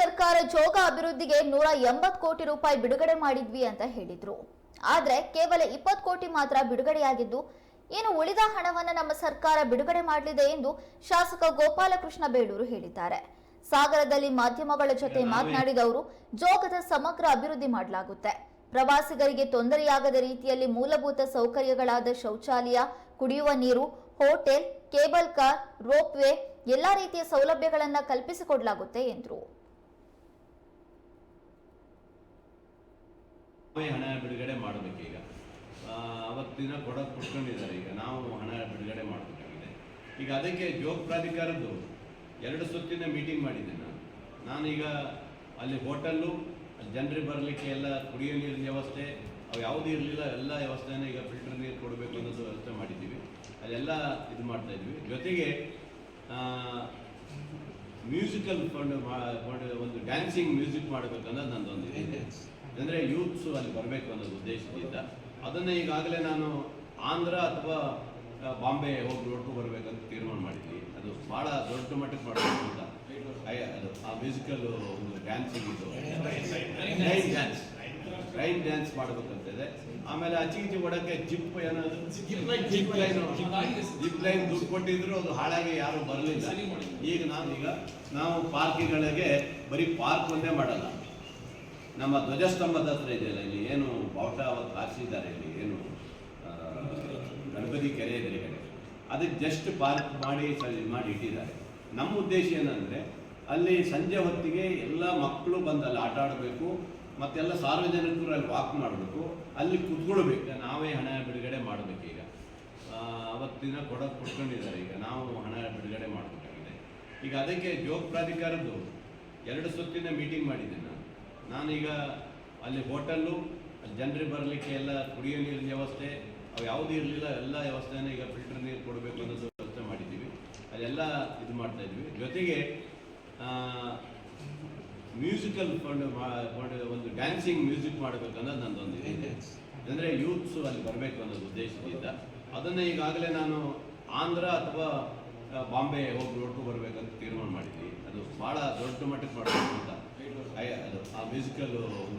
ಸರ್ಕಾರ ಜೋಗ ಅಭಿವೃದ್ಧಿಗೆ ನೂರ ಎಂಬತ್ ಕೋಟಿ ರೂಪಾಯಿ ಬಿಡುಗಡೆ ಮಾಡಿದ್ವಿ ಅಂತ ಹೇಳಿದ್ರು. ಆದ್ರೆ ಕೇವಲ ಇಪ್ಪತ್ತು ಕೋಟಿ ಮಾತ್ರ ಬಿಡುಗಡೆಯಾಗಿದ್ದು ಇನ್ನು ಉಳಿದ ಹಣವನ್ನ ನಮ್ಮ ಸರ್ಕಾರ ಬಿಡುಗಡೆ ಮಾಡಲಿದೆ ಎಂದು ಶಾಸಕ ಗೋಪಾಲಕೃಷ್ಣ ಬೇಡೂರು ಹೇಳಿದ್ದಾರೆ. ಸಾಗರದಲ್ಲಿ ಮಾಧ್ಯಮಗಳ ಜೊತೆ ಮಾತನಾಡಿದ ಅವರು ಜೋಗದ ಸಮಗ್ರ ಅಭಿವೃದ್ಧಿ ಮಾಡಲಾಗುತ್ತೆ. ಪ್ರವಾಸಿಗರಿಗೆ ತೊಂದರೆಯಾಗದ ರೀತಿಯಲ್ಲಿ ಮೂಲಭೂತ ಸೌಕರ್ಯಗಳಾದ ಶೌಚಾಲಯ ಕುಡಿಯುವ ನೀರು hotel cable car ropeway ಎಲ್ಲಾ ರೀತಿಯ ಸೌಲಭ್ಯಗಳನ್ನು ಕಲ್ಪಿಸಿಕೊಡಲಾಗುತ್ತೆ ಎಂದರು. ಹಣ ಬಿಡುಗಡೆ ಮಾಡಬೇಕೀಗ ಅವತ್ತಿನ ಕೊಡೋದು ಕೊಟ್ಕೊಂಡಿದ್ದಾರೆ ಈಗ. ನಾವು ಹಣ ಬಿಡುಗಡೆ ಮಾಡಬೇಕಾಗಿದೆ. ಈಗ ಅದಕ್ಕೆ ಜೋಗ ಪ್ರಾಧಿಕಾರದ್ದು ಎರಡು ಸುತ್ತಿನ ಮೀಟಿಂಗ್ ಮಾಡಿದ್ದೆ ನಾನು. ನಾನೀಗ ಅಲ್ಲಿ ಹೋಟೆಲ್ಲು ಜನರಿಗೆ ಬರಲಿಕ್ಕೆ ಎಲ್ಲ ಕುಡಿಯೋ ನೀರಿನ ವ್ಯವಸ್ಥೆ, ಅವು ಯಾವುದೂ ಇರಲಿಲ್ಲ. ಎಲ್ಲ ವ್ಯವಸ್ಥೆನ ಈಗ ಫಿಲ್ಟರ್ ನೀರು ಕೊಡಬೇಕು ಅನ್ನೋದು ವ್ಯವಸ್ಥೆ ಮಾಡಿದ್ದೀವಿ. ಅಲ್ಲೆಲ್ಲ ಇದು ಮಾಡ್ತಾ ಇದ್ವಿ. ಜೊತೆಗೆ ಮ್ಯೂಸಿಕಲ್ ಒಂದು ಡ್ಯಾನ್ಸಿಂಗ್ ಮ್ಯೂಸಿಕ್ ಮಾಡಬೇಕನ್ನೋದು ನಂದೊಂದು ಇದೆ ಅಂದರೆ ಯೂತ್ಸು ಅಲ್ಲಿ ಬರಬೇಕು ಅನ್ನೋದು ಉದ್ದೇಶದಿಂದ. ಅದನ್ನು ಈಗಾಗಲೇ ನಾನು ಆಂಧ್ರ ಅಥವಾ ಬಾಂಬೆ ಹೋಗಿ ನೋಡ್ಕೊಂಡು ಬರಬೇಕಂತ ತೀರ್ಮಾನ ಮಾಡಿದ್ವಿ. ಅದು ಭಾಳ ದೊಡ್ಡ ಮಟ್ಟಕ್ಕೆ ಮಾಡಬೇಕು ಅಂತ ಅದು ಆ ಮ್ಯೂಸಿಕಲ್ ಒಂದು ಡ್ಯಾನ್ಸಿಂಗ್ ಇದು ರೈನ್ ಡ್ಯಾನ್ಸ್ ರೈನ್ ಡ್ಯಾನ್ಸ್ ಮಾಡಬೇಕಂತಿದೆ. ಆಮೇಲೆ ಆಚೆ ಈಚೆ ಓಡಕ್ಕೆ ಜಿಪ್ ಏನಾದ್ರು? ಜಿಪ್ ಲೈನ್ ಜಿಪ್ ಲೈನ್ ದುಡ್ಡು ಕೊಟ್ಟಿದ್ರು ಅದು ಹಾಳಾಗಿ ಯಾರು ಬರಲಿಲ್ಲ. ಈಗ ನಾವು ಈಗ ನಾವು ಪಾರ್ಕಿಗಳಿಗೆ ಬರೀ ಪಾರ್ಕ್ ಒಂದೇ ಮಾಡಲ್ಲ. ನಮ್ಮ ಧ್ವಜಸ್ತಂಭದ ಹತ್ರ ಇದೆಯಲ್ಲ, ಇಲ್ಲಿ ಏನು ಬಾವುಟ ಅವತ್ತು ಹಾರಿಸಿದ್ದಾರೆ, ಇಲ್ಲಿ ಏನು ಗಣಪತಿ ಕೆರೆ ಇದೆ ಅದಕ್ಕೆ ಜಸ್ಟ್ ಪಾರ್ಕ್ ಮಾಡಿ ಮಾಡಿ ಇಟ್ಟಿದ್ದಾರೆ. ನಮ್ಮ ಉದ್ದೇಶ ಏನಂದರೆ, ಅಲ್ಲಿ ಸಂಜೆ ಹೊತ್ತಿಗೆ ಎಲ್ಲ ಮಕ್ಕಳು ಬಂದು ಅಲ್ಲಿ ಆಟ ಆಡಬೇಕು, ಮತ್ತೆಲ್ಲ ಸಾರ್ವಜನಿಕರು ಅಲ್ಲಿ ವಾಕ್ ಮಾಡಬೇಕು, ಅಲ್ಲಿ ಕುತ್ಕೊಳ್ಬೇಕು. ನಾವೇ ಹಣ ಬಿಡುಗಡೆ ಮಾಡಬೇಕು ಈಗ. ಅವತ್ತಿನ ಕೊಡೋದು ಕೊಟ್ಕೊಂಡಿದ್ದಾರೆ ಈಗ. ನಾವು ಹಣ ಬಿಡುಗಡೆ ಮಾಡಬೇಕಾಗಿದೆ. ಈಗ ಅದಕ್ಕೆ ಜೋಗ ಪ್ರಾಧಿಕಾರದ್ದು ಎರಡು ಸುತ್ತಿನ ಮೀಟಿಂಗ್ ಮಾಡಿದ್ದೆ ನಾನು. ನಾನೀಗ ಅಲ್ಲಿ ಹೋಟೆಲ್ಲು ಜನರಿಗೆ ಬರಲಿಕ್ಕೆ ಎಲ್ಲ ಕುಡಿಯೋ ನೀರಿನ ವ್ಯವಸ್ಥೆ, ಅವು ಯಾವುದೂ ಇರಲಿಲ್ಲ, ಎಲ್ಲ ವ್ಯವಸ್ಥೆನ ಈಗ ಫಿಲ್ಟರ್ ನೀರು ಕೊಡಬೇಕು ಅನ್ನೋದು ವ್ಯವಸ್ಥೆ ಮಾಡಿದ್ದೀವಿ. ಅಲ್ಲೆಲ್ಲ ಇದು ಮಾಡ್ತಾ ಇದ್ವಿ ಜೊತೆಗೆ ಮ್ಯೂಸಿಕಲ್ ಫಂಡ್ ಒಂದು ಡ್ಯಾನ್ಸಿಂಗ್ ಮ್ಯೂಸಿಕ್ ಮಾಡಬೇಕು ಅನ್ನೋದು ಒಂದು ಇದೆ. ಅಂದರೆ ಯೂತ್ಸು ಅಲ್ಲಿ ಬರಬೇಕು ಅನ್ನೋದು ಉದ್ದೇಶದಿಂದ. ಅದನ್ನು ಈಗಾಗಲೇ ನಾನು ಆಂಧ್ರ ಅಥವಾ ಬಾಂಬೆ ಹೋಗಿ ನೋಡ್ಕೊಂಡು ಬರಬೇಕಂತ ತೀರ್ಮಾನ ಮಾಡಿದ್ವಿ. ಅದು ಭಾಳ ದೊಡ್ಡ ಮಟ್ಟಕ್ಕೆ ಮಾಡಬೇಕು ಅಂತ. ಆ ಮ್ಯೂಸಿಕಲ್ ಒಂದು